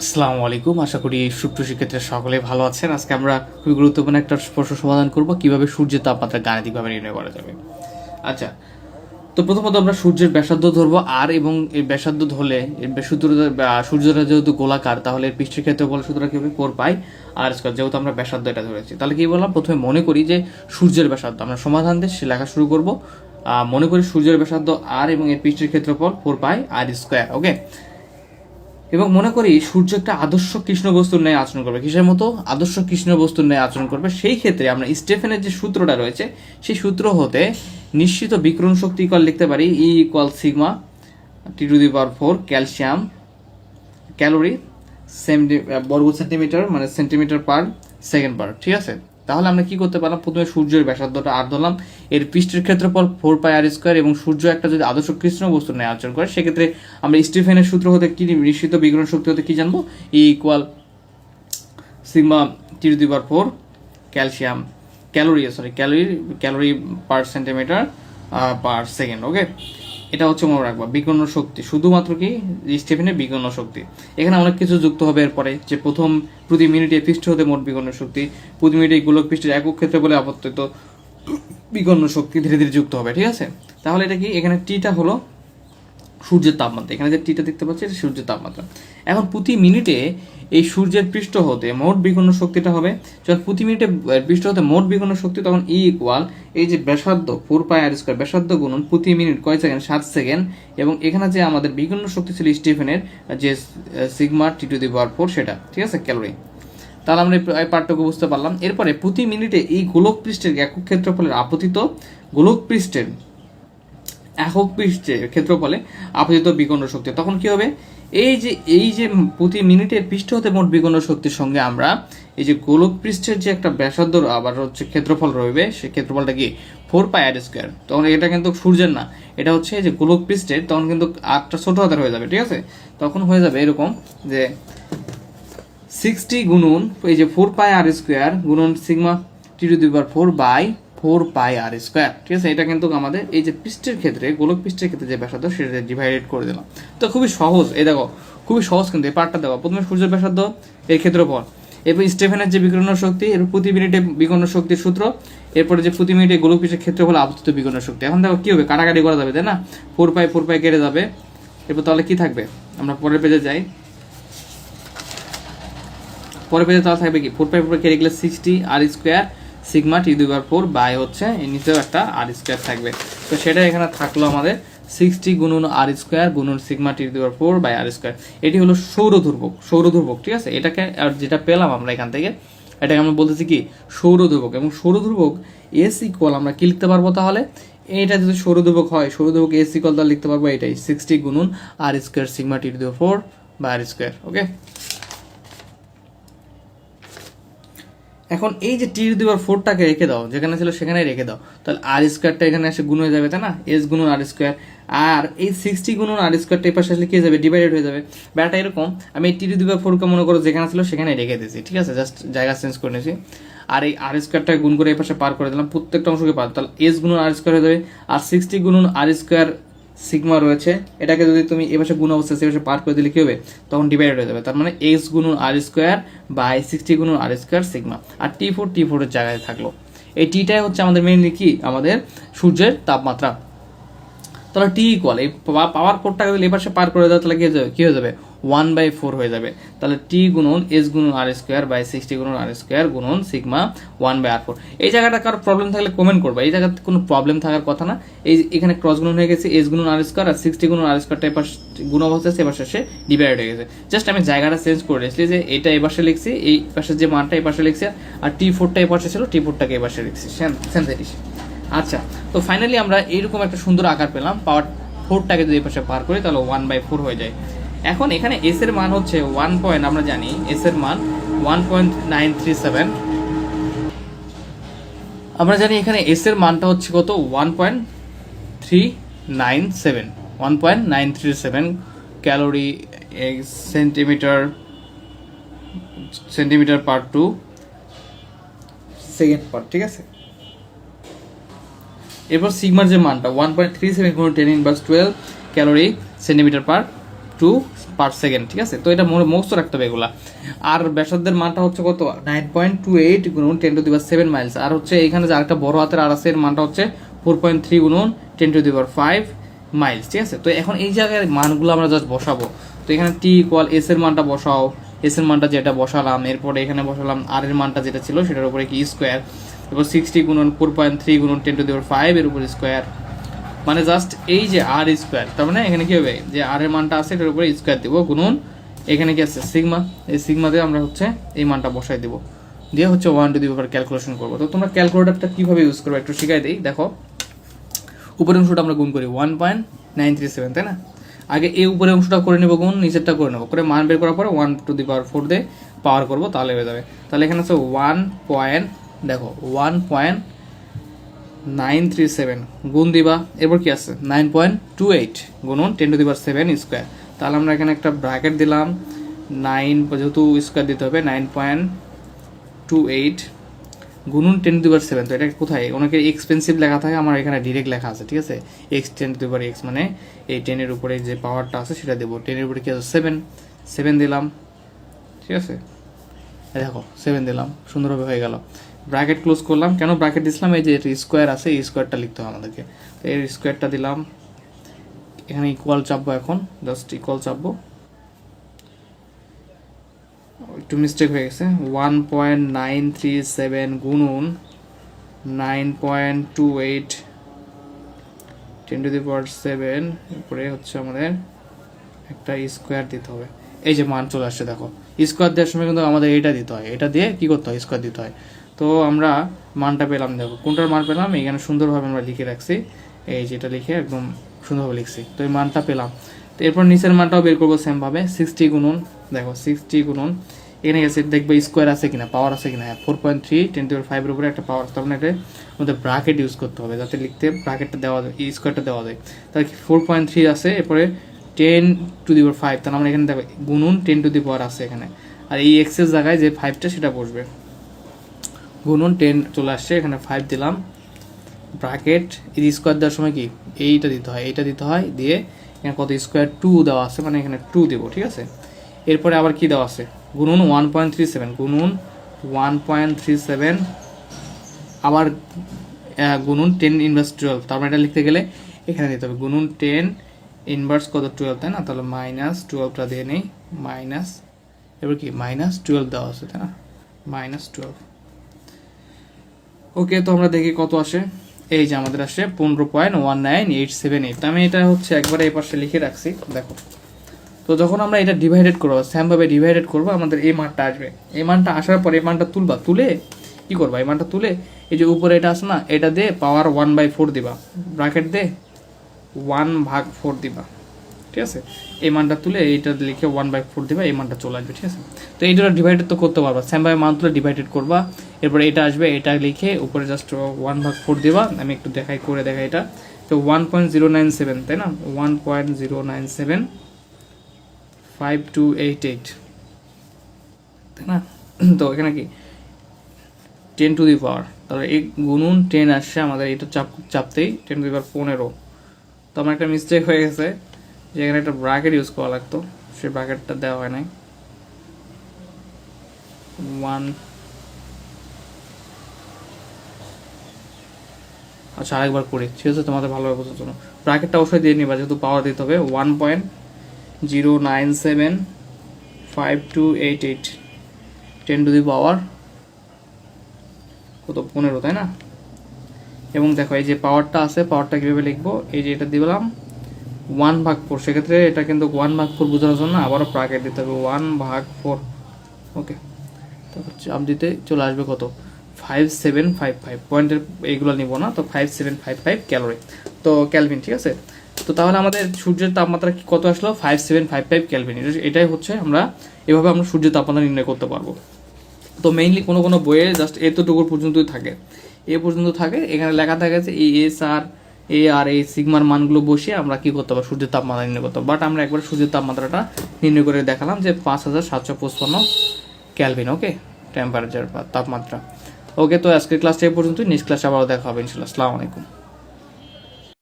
আসসালামু আলাইকুম। আশা করি সুপ্র শিক্ষার্থীরা সকলে ভালো আছেন। আজকে আমরা খুবই গুরুত্বপূর্ণ একটা প্রশ্ন সমাধান করব, কীভাবে সূর্যের তাপমাত্রা গাণিতিকভাবে নির্ণয় করা যাবে। আচ্ছা তো প্রথমত আমরা সূর্যের ব্যাসার্ধ ধরবো আর এবং এই ব্যাসার্ধ ধরলে এর সূত্র সূর্যটা যেহেতু গোলাকার, তাহলে এর পৃষ্ঠের ক্ষেত্রফল সূত্রটা কি হবে? ফোর পাই আর স্কোয়ার যেহেতু আমরা ব্যাসার্ধ এটা ধরেছি। তাহলে কি বললাম? প্রথমে মনে করি যে সূর্যের ব্যাসার্ধ, আমরা সমাধান দিয়ে সে লেখা শুরু করব। মনে করি সূর্যের ব্যাসার্ধ আর এবং এর পৃষ্ঠের ক্ষেত্রফল ফোর পাই আর স্কোয়ার ওকে এবং মনে করি সূর্য একটা আদর্শ কৃষ্ণ বস্তুর ন্যায় আচরণ করবে। কিসের মতো? আদর্শ কৃষ্ণ বস্তুর ন্যায় আচরণ করবে। সেই ক্ষেত্রে আমরা স্টেফেনের যে সূত্রটা রয়েছে, সেই সূত্র হতে নিশ্চিত বিক্রম শক্তি ইকুয়াল লিখতে পারি E equal sigma T two the power four calcium calorie centi বর্গ সেন্টিমিটার মানে সেন্টিমিটার পার সেকেন্ড পার ঠিক আছে? তাহলে আমরা কি করতে পারলাম? প্রথমে সূর্যের ব্যাসার্ধটা আর ধরলাম। এর পৃষ্ঠের ক্ষেত্রফল ফোর পাই আর স্কোয়ার এবং সূর্য একটা যদি আদর্শ কৃষ্ণ বস্তু নেয় আচরণ করে, সেক্ষেত্রে আমরা স্টিফেনের সূত্র হতে কি নিশ্চিত বিগ্রহণ শক্তি হতে কি জানব? E equal sigma T to the power four calcium calorie sorry calorie calorie per centimetre per second okay এটা হচ্ছে মনে রাখবা বিকর্ণ শক্তি। শুধুমাত্র কি? স্টেফেনের বিকর্ণ শক্তি। এখানে অনেক কিছু যুক্ত হবে এরপরে, যে প্রথম প্রতি মিনিটে পৃষ্ঠ হতে মোট বিকর্ণ শক্তি। প্রতি মিনিটে গোলক পৃষ্ঠের একক ক্ষেত্রে বলে আপত্তিত বিকর্ণ শক্তি ধীরে ধীরে যুক্ত হবে, ঠিক আছে? তাহলে এটা কি? এখানে টিটা হলো সূর্যের তাপমাত্রা। এখানে যে টিটা দেখতে পাচ্ছি, এটা সূর্যের তাপমাত্রা। এখন প্রতি মিনিটে এই সূর্যের পৃষ্ঠ হতে মোট বিকর্ণ শক্তিটা হবে। যখন প্রতি মিনিটে পৃষ্ঠ হতে মোট বিকর্ণ শক্তি, তখন ই ইকুয়াল এই যে ব্যাসার্ধ ফোর পাই আর স্কোয়ার ব্যাসার্ধ গুণন প্রতি মিনিট কয় সেকেন্ড সাত সেকেন্ড এবং এখানে যে আমাদের বিকর্ণ শক্তি ছিল স্টিফেনের, যে sigma T to the power four সেটা। ঠিক আছে? ক্যালোরি তাহলে আমরা এই পার্টটুকু বুঝতে পারলাম। এরপরে প্রতি মিনিটে এই গোলক পৃষ্ঠের একক ক্ষেত্রফলের আপতিত গোলক পৃষ্ঠের একক পৃষ্ঠের ক্ষেত্রফলে আপতিত বিকর্ণ শক্তি। তখন কি হবে? এই যে এই যে প্রতি মিনিটের পৃষ্ঠ হতে মোট বিকর্ণ শক্তির সঙ্গে আমরা এই যে গোলক পৃষ্ঠের যে একটা ব্যাসার্ধ আবার হচ্ছে ক্ষেত্রফল রইবে সেই ক্ষেত্রফলটা কি? ফোর পাই আর স্কোয়ার তখন এটা কিন্তু সূর্যের না, এটা হচ্ছে যে গোলক পৃষ্ঠের, তখন কিন্তু আটটা ছোট হাতের হয়ে যাবে, ঠিক আছে? তখন হয়ে যাবে এরকম যে সিক্সটি গুণন এই যে ফোর পাই আর স্কোয়ার গুণন sigma T to the power four by four pi R square. ঠিক আছে, এটা কিন্তু আমাদের এই যে পৃষ্ঠের ক্ষেত্রে, গোলক পৃষ্ঠের ক্ষেত্রে যে ব্যাসার্ধ সেটা ডিভাইডেড করে দিলাম। তো খুবই সহজ, এই দেখো, খুবই সহজ কিন্তু এই পার্টটা দেখো প্রথমে সূর্যের ব্যাসার্ধ, এর ক্ষেত্রফল। এরপর স্টেফেনের যে বিকর্ণ শক্তি এর প্রতি মিনিটে বিকর্ণ শক্তির সূত্র, এরপরে যে প্রতি মিনিটে গোলক পৃষ্ঠের ক্ষেত্রফল আপতিত বিকর্ণ শক্তি। এখন দেখো কি হবে কাটাকাটি করা যাবে, তাই না? ফোর পাই ফোর পাই কেটে যাবে। এরপর তাহলে কি থাকবে? আমরা পরের পেজে যাই। পরের পেজে তাহলে থাকবে কি? ফোর পাই ফোর পাই কেটে গেলে sixty R square sigma T দুই বার ফোর বাই হচ্ছে, এর নিচেও একটা আর স্কোয়ার থাকবে। তো সেটা এখানে থাকল আমাদের সিক্সটি গুণন আর স্কোয়ার গুণন সিগমা টি দুই বার ফোর বাই আর স্কোয়ার। এটি হলো সৌর ধ্রুবক সৌর ধ্রুবক, ঠিক আছে? এটাকে, আর যেটা পেলাম আমরা এখান থেকে, এটাকে আমরা বলতেছি কি? সৌর ধ্রুবক। এবং সৌর ধ্রুবক এস ইকুয়াল আমরা কি লিখতে পারব তাহলে? এটা যদি সৌর ধ্রুবক হয়, সৌর ধ্রুবক এস ইকুয়াল তাহলে লিখতে পারব এটাই, সিক্সটি গুণন R square sigma T to four বা আর স্কোয়ার ওকে এখন এই যে টি টু দিবার ফোরটাকে রেখে দাও, যেখানে ছিল সেখানে রেখে দাও। তাহলে আর স্কোয়ারটা এখানে এসে গুণ হয়ে যাবে, তাই না? এস গুণন আর স্কোয়ার আর এই সিক্সটি গুণন আর স্কোয়ারটা এই পাশে আসলে কি যাবে? ডিভাইডেড হয়ে যাবে। ব্যাটা এরকম, আমি এই টি টু দিবার ফোরকে মনে করো যেখানে ছিল সেখানে রেখে দিয়েছি, ঠিক আছে? জাস্ট জায়গা চেঞ্জ করে নিয়েছি। আর এই আর স্কোয়ারটা গুণ করে এই পাশে পার করে দিলাম, প্রত্যেকটা অংশকে পার। তাহলে এস গুণন আর স্কোয়ার হয়ে যাবে, আর সিক্সটি গুণন আর স্কোয়ার সিগমা রয়েছে, এটাকে যদি তুমি এবার গুণ অবস্থা সেভাবে পার করে দিলে কি হবে? তখন ডিভাইডেড হয়ে যাবে। তার মানে এক্স গুণুন R square by sixty গুণুন R square sigma R T four T ফোরের জায়গায় থাকল। এই টিটাই হচ্ছে আমাদের মেনলি কি? আমাদের সূর্যের তাপমাত্রা। তাহলে টি ইকুয়াল এই পাওয়ার ফোরটাকে যদি সে পার করে দেওয়া তাহলে কি হয়ে যাবে? কী হয়ে যাবে? ওয়ান বাই ফোর হয়ে যাবে। তাহলে টি গুণন এস গুণন আর স্কোয়ার বাই সিক্সটি গুণন আর স্কোয়ার গুণন sigma one by R four এই জায়গাটা কারও প্রবলেম থাকলে কমেন্ট করবে। এই জায়গাতে কোনো প্রবলেম থাকার কথা না। এই এখানে ক্রস গুণন হয়ে গেছে এস গুণন আর স্কোয়ার আর সিক্সটি গুণন আর স্কোয়ারটা এপাশ গুণ অবস্থায় সে পাশে সে ডিভাইড হয়ে গেছে। জাস্ট আমি জায়গাটা চেঞ্জ করে দিয়েছি যে এটা এই পাশে লিখছি, এই পাশে যে মানটা এই পাশে লিখছি, আর টি ফোরটা এই পাশে ছিল টি ফোরটাকে এই পাশে লিখছি। সেন্সিটিভ আচ্ছা তো ফাইনালি আমরা এইরকম একটা সুন্দর আকার পেলাম। পাওয়ার ফোরটাকে যদি এই পাশে পার করি, তাহলে ওয়ান বাই ফোর হয়ে যায়। এখন এখানে এস এর মান হচ্ছে ওয়ান পয়েন্ট আমরা জানি এস এর মান one point nine three seven আমরা জানি এখানে এস এর মানটা হচ্ছে কত? One point three nine seven one point nine three seven calorie centimetre centimetre per two second per ঠিক আছে? এরপর সিগমার যে মানটা ওয়ান পয়েন্ট থ্রি সেভেন কোনো ten inverse twelve calorie centimetre per two per second ঠিক আছে? তো এটা মোস্ট রাখতে হবে এগুলা। আর ব্যাসার্ধের মানটা হচ্ছে কত? নাইন পয়েন্ট টু এইট গুণন টেন টু দিবার সেভেন মাইলস আর হচ্ছে এখানে যে আরেকটা বড় হাতের আর আছে, এর মানটা হচ্ছে ফোর পয়েন্ট থ্রি গুণন টেন টু দিবার ফাইভ মাইলস ঠিক আছে? তো এখন এই জায়গায় মানগুলো আমরা জাস্ট বসাবো। তো এখানে টি ইকুয়াল এস এর মানটা বসাও। এস এর মানটা যেটা বসালাম, এরপরে এখানে বসালাম আর এর মানটা যেটা ছিল, সেটার উপরে কি স্কোয়ার এরপর সিক্সটি গুণন ফোর পয়েন্ট থ্রি গুণন টেন টু দিবার ফাইভ এর উপরে স্কোয়ার মানে জাস্ট এই যে আর স্কোয়ার তার মানে এখানে কি হবে? যে আর এর মানটা আছে, এটার উপরে স্কোয়ার দিব গুণন, এখানে কি আছে? সিগমা এই সিগমা দিয়ে আমরা হচ্ছে এই মানটা বসাই দিব। দিয়ে হচ্ছে one to the power calculation করব। তো তোমরা ক্যালকুলেটরটা কীভাবে ইউজ করবে একটু শিখাই দিই, দেখো। উপরের অংশটা আমরা গুণ করি one point nine three seven তাই না? আগে এই উপরের অংশটা করে নেব গুণ, নিচেরটা করে নেব। করে মান বের করার পরে one to the power four দিয়ে পাওয়ার করব, তাহলে হয়ে যাবে। তাহলে এখানে আছে ওয়ান পয়েন্ট দেখো one point nine three seven গুণ দিবা, এরপর কি আছে? নাইন পয়েন্ট টু এইট গুণন টেন টু দিবার সেভেন স্কোয়ার। তাহলে আমরা এখানে একটা ব্র্যাকেট দিলাম। নাইন যেহেতু স্কোয়ার দিতে হবে, নাইন পয়েন্ট টু এইট গুণন টেন টু দিবার সেভেন। তো এটা কোথায়? ওনাকে এক্সপেন্সিভ লেখা থাকে, আমার এখানে ডিরেক্ট লেখা আছে, ঠিক আছে? এক্স টেন টু দিবার এক্স মানে এই টেনের উপরে যে পাওয়ারটা আছে, সেটা দেবো। টেনের উপরে কি আছে? সেভেন। সেভেন দিলাম, ঠিক আছে? দেখো, সেভেন দিলাম, সুন্দরভাবে হয়ে গেল। ব্র্যাকেট ক্লোজ করলাম। কেন ব্র্যাকেট দিছিলাম? এই যে স্কোয়ার আছে, এই স্কোয়ারটা লিখতে হবে আমাদেরকে। তো এর স্কোয়ারটা দিলাম। এখানে ইকুয়াল চাপবো এখন। জাস্ট ইকুয়াল চাপবো। একটু মিস্টেক হয়ে গেছে। One point nine three seven গুণুন nine point two eight ten to the power seven উপরে হচ্ছে আমাদের একটা স্কোয়ার দিতে হবে। এই যে মান চলে আসছে, দেখো। স্কোয়ার দেওয়ার সময় কিন্তু আমাদের এটা দিতে হয়, এটা দিয়ে কি করতে হয়? স্কোয়ার দিতে হয়। তো আমরা মানটা পেলাম, দেখো, কোনটার মান পেলাম? এখানে সুন্দরভাবে আমরা লিখে রাখছি। এই যেটা লিখে একদম সুন্দরভাবে লিখছি। তো এই মানটা পেলাম। তো এরপর নিচের মানটাও বের করব সেমভাবে সিক্সটি গুণন, দেখো সিক্সটি গুণন। এখানে গেছে দেখবে স্কোয়ার আছে কিনা পাওয়ার আছে কিনা? Four point three ten to ফাইভের উপরে একটা পাওয়ার তার মানে এটা মধ্যে ব্রাকেট ইউজ করতে হবে, যাতে লিখতে ব্রাকেটটা দেওয়া যায় স্কোয়ারটা দেওয়া যায়। তাহলে ফোর পয়েন্ট থ্রি আছে, এরপরে ten to the power five তাহলে আমরা এখানে দেখো গুনুন টেন টু দি পাওয়ার আছে এখানে। আর এই এক্সের জায়গায় যে ফাইভটা সেটা বসবে। গুনুন টেন চলে আসছে, এখানে ফাইভ দিলাম। ব্রাকেট এই স্কোয়ার দেওয়ার সময় কি? এইটা দিতে হয়, এইটা দিতে হয়, দিয়ে এখানে কত? স্কোয়ার টু দেওয়া আছে মানে এখানে টু দেবো, ঠিক আছে? এরপরে আবার কি দেওয়া আছে? গুনুন ওয়ান পয়েন্ট থ্রি সেভেন গুনুন ওয়ান পয়েন্ট থ্রি সেভেন আবার গুনুন টেন ইনভার্স টুয়েলভ তারপর এটা লিখতে গেলে এখানে দিতে হবে। গুনুন টেন ইনভার্স কত টুয়েলভ তাই না? তাহলে মাইনাস টুয়েলভটা দিয়ে নেই মাইনাস এবার কি? মাইনাস টুয়েলভ দেওয়া আছে, তাই না? মাইনাস টুয়েলভ ওকে তো আমরা দেখি কত আসে। এই যে আমাদের আসে পনেরো point one nine eight seven eight আমি এটা হচ্ছে একবারে এই পাশে লিখে রাখছি, দেখো। তো যখন আমরা এটা ডিভাইডেড করব স্যামভাবে ডিভাইডেড করব, আমাদের এই মানটা আসবে। এই মানটা আসার পর এই মানটা তুলবা, তুলে কি করবা? এই মানটা তুলে এই যে উপরে এটা আছে না, এটা দিয়ে পাওয়ার ওয়ান বাই ফোর দিবা। ব্রাকেট দে ওয়ান ভাগ ফোর দিবা, ঠিক আছে? এই মানটা তুলে এইটা লিখে ওয়ান বাই ফোর দিবা, এই মানটা চলে আসবে, ঠিক আছে? তো এইটা ডিভাইডেড তো করতে পারবা স্যামভাবে মান তুলে ডিভাইডেড করবা, এরপরে এটা আসবে, এটা লিখে উপরে জাস্ট ওয়ান ভাগ ফোর দিবা, আমি একটু দেখাই, করে দেখাই এটা। তো one point zero nine seven তাই না? One point zero nine seven five two eight eight তাই না? তো এখানে কি? টেন টু দি পাওয়ার তাহলে এই গুনুন টেন আসছে আমাদের, এটা চাপ, চাপতেই টেন টু দি পাওয়ার পনেরো। তো আমার একটা মিস্টেক হয়ে গেছে যে এখানে একটা ব্র্যাকেট ইউজ করা লাগতো সেই ব্র্যাকেটটা দেওয়া হয় নাই। ওয়ান আচ্ছা আরেকবার করি, ঠিক আছে? তোমাদের ভালোভাবে বোঝার জন্য। ব্র্যাকেটটা অবশ্যই দিয়ে নিবা, যেহেতু পাওয়ার দিতে হবে। One point zero nine seven five two eight eight ten to the power কত? পনেরো, তাই না? এবং দেখো, এই যে পাওয়ারটা আছে পাওয়ারটা কীভাবে লিখব? এই যে এটা দিলাম ওয়ান ভাগ ফোর সেক্ষেত্রে এটা কিন্তু ওয়ান ভাগ ফোর বোঝানোর জন্য আবারও ব্র্যাকেট দিতে হবে ওয়ান ভাগ ফোর ওকে তারপর চাপ দিতে চলে আসবে কত? ফাইভ সেভেন ফাইভ ফাইভ পয়েন্টের এইগুলো নিব না, তো five seven five five calorie তো ক্যালভিন ঠিক আছে? তো তাহলে আমাদের সূর্যের তাপমাত্রা কত আসলো? Five seven five five kelvin এটাই হচ্ছে আমরা এভাবে আমরা সূর্যের তাপমাত্রা নির্ণয় করতে পারব। তো মেইনলি কোনো কোনো বইয়ে জাস্ট এতটুকুর পর্যন্তই থাকে। এ পর্যন্ত থাকে। এখানে লেখা থাকে যে এই এস আর এ আর এই সিগমার মানগুলো বসে আমরা কী করতে পারব? সূর্যের তাপমাত্রা নির্ণয় করতে বাট আমরা একবার সূর্যের তাপমাত্রাটা নির্ণয় করে দেখালাম যে পাঁচ হাজার সাতশো পঁচপন্ন ক্যালভিন ওকে টেম্পারেচার বা তাপমাত্রা। ওকে তো আজকের ক্লাসটা এই পর্যন্তই। নেক্সট ক্লাসে আবারও দেখা হবে ইনশাল্লাহ আসসালামু আলাইকুম।